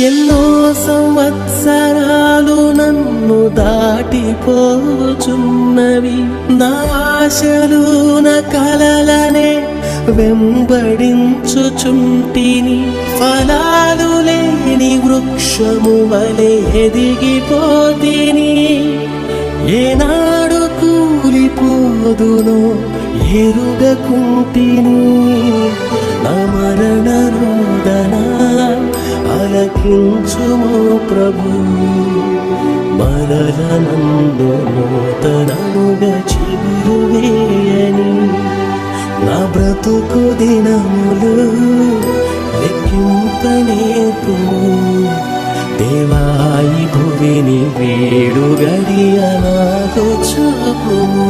ఎన్నో సంవత్సరాలు నన్ను దాటిపోచున్నవి. నాశలు నా కలలనే వెంబడించుచుంటిని. ఫలాలు లేని వృక్షము వలె ఎదిగిపోతిని. ఏనాడు కూలిపోదును ఎరుగకుంటిని. అలకించుము ప్రభు. మరల నందు నూతనముగా చిగురు వేయని నా బ్రతుకు దినములు లెక్కింపనేతుము దేవాయి భువిని వేడు గడియ నాకు చూపుము.